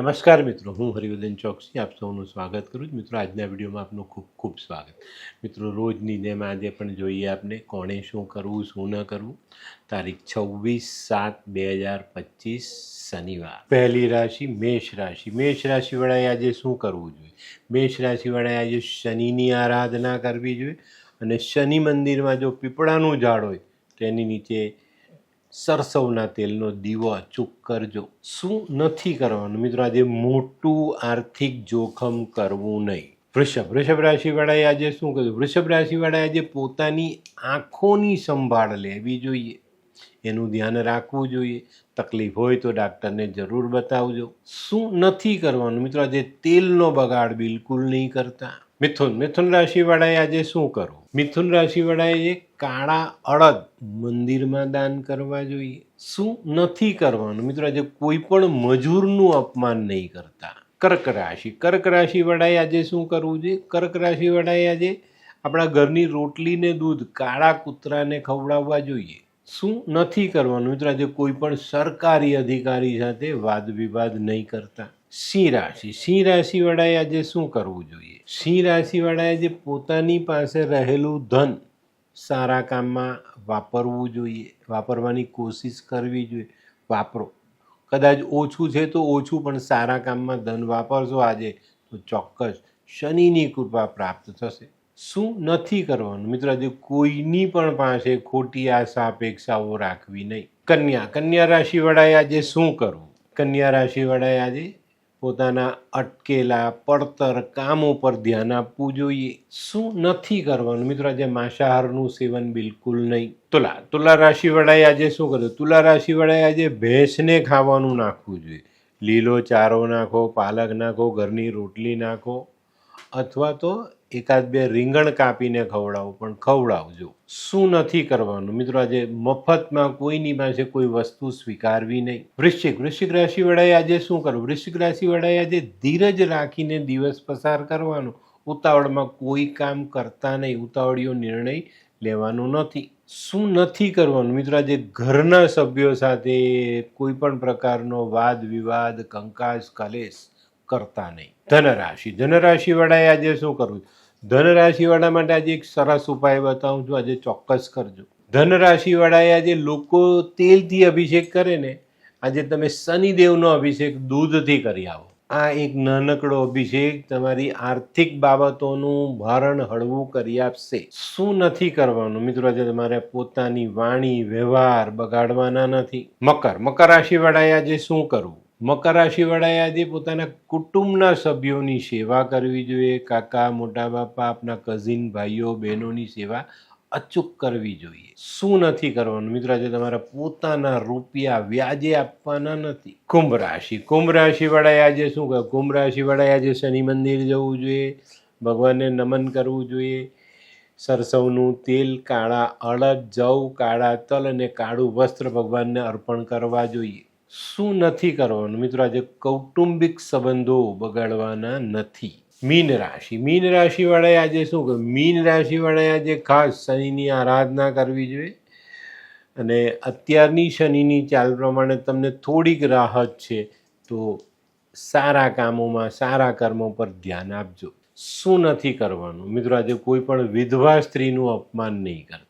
નમસ્કાર મિત્રો, હું હરિવર્ધન ચોકસી, આપ સૌનું સ્વાગત કરું છું. મિત્રો, આજના વિડીયોમાં આપનું ખૂબ ખૂબ સ્વાગત. મિત્રો, રોજની જેમ આજે પણ જોઈએ આપને, કોણે શું કરવું, શું ન કરવું? તારીખ છવ્વીસ સાત બે હજાર પચીસ, શનિવાર. પહેલી રાશિ મેષ રાશિ. મેષ રાશિવાળાએ આજે શું કરવું જોઈએ? મેષ રાશિવાળાએ આજે શનિની આરાધના કરવી જોઈએ અને શનિ મંદિરમાં જો પીપળાનું ઝાડ હોય, તેની નીચે સરસવના તેલનો દીવો અચૂક કરજો. શું નથી કરવાનું? મિત્રો, આજે મોટું આર્થિક જોખમ કરવું નહીં. વૃષભ વૃષભ રાશિવાળાએ આજે શું કર્યું? વૃષભ રાશિવાળાએ આજે પોતાની આંખોની સંભાળ લેવી જોઈએ. એનું ધ્યાન રાખવું જોઈએ. તકલીફ હોય તો ડાક્ટરને જરૂર બતાવજો. શું નથી કરવાનું? મિત્રો, આજે તેલનો બગાડ બિલકુલ નહીં કરતા. મિથુન મિથુન રાશિવાળાએ આજે શું કરવું મિથુન રાશિવાળાએ કાળા અડદ મંદિરમાં દાન કરવા જોઈએ. શું નથી કરવાનું? મિત્રો, આજે કોઈ પણ મજૂરનું અપમાન નહીં કરતા. કર્ક રાશિ. કર્ક રાશિવાળાએ આજે શું કરવું જોઈએ? કર્ક રાશિવાળાએ આજે આપણા ઘરની રોટલીને દૂધ કાળા કૂતરાને ખવડાવવા જોઈએ. શું નથી કરવાનું? મિત્રો, આજે કોઈ પણ સરકારી અધિકારી સાથે વાદ વિવાદ નહીં કરતા. સિંહ રાશિ. સિંહ રાશિવાળાએ આજે શું કરવું જોઈએ? સિંહ રાશિવાળાએ જે પોતાની પાસે રહેલું ધન સારા કામમાં વાપરવું જોઈએ, વાપરવાની કોશિશ કરવી જોઈએ. વાપરો. કદાચ ઓછું છે તો ઓછું, પણ સારા કામમાં ધન વાપરશો આજે તો ચોક્કસ શનિની કૃપા પ્રાપ્ત થશે. શું નથી કરવાનું? મિત્રો, આજે કોઈની પણ પાસે ખોટી આશા, અપેક્ષાઓ રાખવી નહીં. કન્યા. કન્યા રાશિવાળાએ આજે શું કરવું? કન્યા રાશિવાળાએ આજે પોતાના અટકેલા પડતર કામ ઉપર ધ્યાન આપવું જોઈએ. શું નથી કરવાનું? મિત્રો, આજે માંસાહારનું સેવન બિલકુલ નહીં. તુલા તુલા રાશિવાળાએ આજે શું કર્યું? તુલા રાશિવાળાએ આજે ભેંસને ખાવાનું નાખવું જોઈએ. લીલો ચારો નાખો, પાલક નાખો, ઘરની રોટલી નાખો અથવા તો એકાદ બે રીંગણ કાપીને ખવડાવો, પણ ખવડાવજો. શું નથી કરવાનું? મિત્રો, આજે મફતમાં કોઈની પાસે કોઈ વસ્તુ સ્વીકારવી નહીં. વૃશ્ચિક વૃશ્ચિક રાશિવાળાએ આજે શું કરવું? વૃશ્ચિક રાશિવાળાએ આજે ધીરજ રાખીને દિવસ પસાર કરવાનો. ઉતાવળમાં કોઈ કામ કરતા નહીં. ઉતાવળીયો નિર્ણય લેવાનો નથી. શું નથી કરવાનું? મિત્રો, આજે ઘરના સભ્યો સાથે કોઈ પણ પ્રકારનો વાદ વિવાદ, કંકાસ, કલેશ કરતા નહીં. ધનરાશિ. ધનરાશિવાળાએ આજે શું કરવું? ધનરાશિવાળા માટે આજે એક સરસ ઉપાય બતાવું છું. આજે ચોક્કસ કરજો. ધનરાશિવાળાએ આજે લોકો તેલથી અભિષેક કરે ને, આજે તમે શનિદેવનો અભિષેક દૂધથી કરી આવો. આ એક નાનકડો અભિષેક તમારી આર્થિક બાબતોનું ભારણ હળવું કરી આપશે. શું નથી કરવાનું? મિત્રો, આજે તમારે પોતાની વાણી, વ્યવહાર બગાડવાના નથી. મકર. મકર રાશિવાળાએ આજે શું કરવું? મકર રાશિવાળાએ આજે પોતાના કુટુંબના સભ્યોની સેવા કરવી જોઈએ, કાકા, મોટા બાપા, આપના કઝિન ભાઈઓ, બહેનોની સેવા અચૂક કરવી જોઈએ. શું નથી કરવાનું? મિત્રો, આજે તમારા પોતાના રૂપિયા વ્યાજે આપવાના નથી. કુંભ રાશિ. કુંભ રાશિવાળાએ આજે શું કહે કુંભ રાશિવાળાએ આજે શનિ મંદિર જવું જોઈએ, ભગવાનને નમન કરવું જોઈએ. સરસવનું તેલ, કાળા અડદ જવ, કાળા તલ અને કાળું વસ્ત્ર ભગવાનને અર્પણ કરવા જોઈએ. શું નથી કરવાનું? મિત્રો, આજે કૌટુંબિક સંબંધો બગાડવાના નથી. મીન રાશિ. મીન રાશિવાળાએ આજે શું કહ્યું મીન રાશિવાળાએ આજે ખાસ શનિની આરાધના કરવી જોઈએ. અને અત્યારની શનિની ચાલ પ્રમાણે તમને થોડીક રાહત છે, તો સારા કામોમાં, સારા કર્મો પર ધ્યાન આપજો. શું નથી કરવાનું? મિત્રો, આજે કોઈ પણ વિધવા સ્ત્રીનું અપમાન નહીં કરતા.